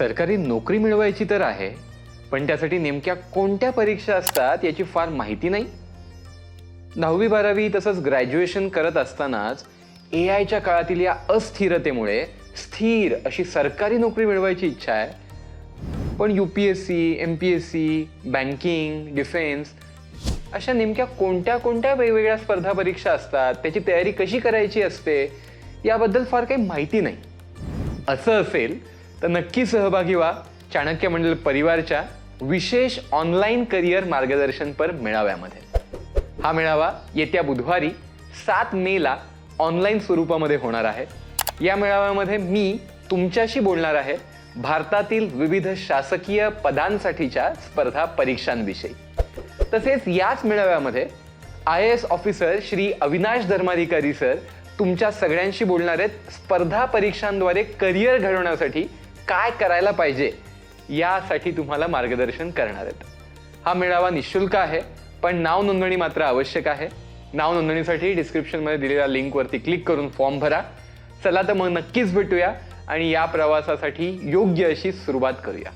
सरकारी नोकरी मिळवायची तर आहे पण त्यासाठी नेमक्या कोणत्या परीक्षा असतात याची फार माहिती नाही. दहावी बारावी तसंच ग्रॅज्युएशन करत असतानाच ए आयच्या काळातील या अस्थिरतेमुळे स्थिर अशी सरकारी नोकरी मिळवायची इच्छा आहे. पण U P S C M P S C banking defence अशा नेमक्या कोणत्या कोणत्या वेगवेगळ्या स्पर्धा परीक्षा असतात त्याची तयारी कशी करायची असते याबद्दल फार काही माहिती नाही. असं असेल तर नक्की सहभागी व्हा. चाणक्य मंडल परिवारच्या विशेष ऑनलाईन करिअर मार्गदर्शनपर मेळाव्यामध्ये. हा मेळावा येत्या बुधवारी सात मेला ऑनलाईन स्वरूपामध्ये होणार आहे. या मेळाव्यामध्ये मी तुमच्याशी बोलणार आहे भारतातील विविध शासकीय पदांसाठीच्या स्पर्धा परीक्षांविषयी. तसेच याच मेळाव्यामध्ये I S officer Shri Avinash Dharmadhikari sir तुमच्या सगळ्यांशी बोलणार आहेत. स्पर्धा परीक्षांद्वारे करिअर घडवण्यासाठी काय करायला पाहिजे यासाठी तुम्हाला मार्गदर्शन करणार आहेत. हा मेळावा निशुल्क आहे पण नाव नोंदणी मात्र आवश्यक आहे. नाव नोंदणीसाठी डिस्क्रिप्शनमध्ये दिलेल्या लिंकवरती क्लिक करून फॉर्म भरा. चला तर मग नक्कीच भेटूया आणि या प्रवासासाठी योग्य अशी सुरुवात करूया.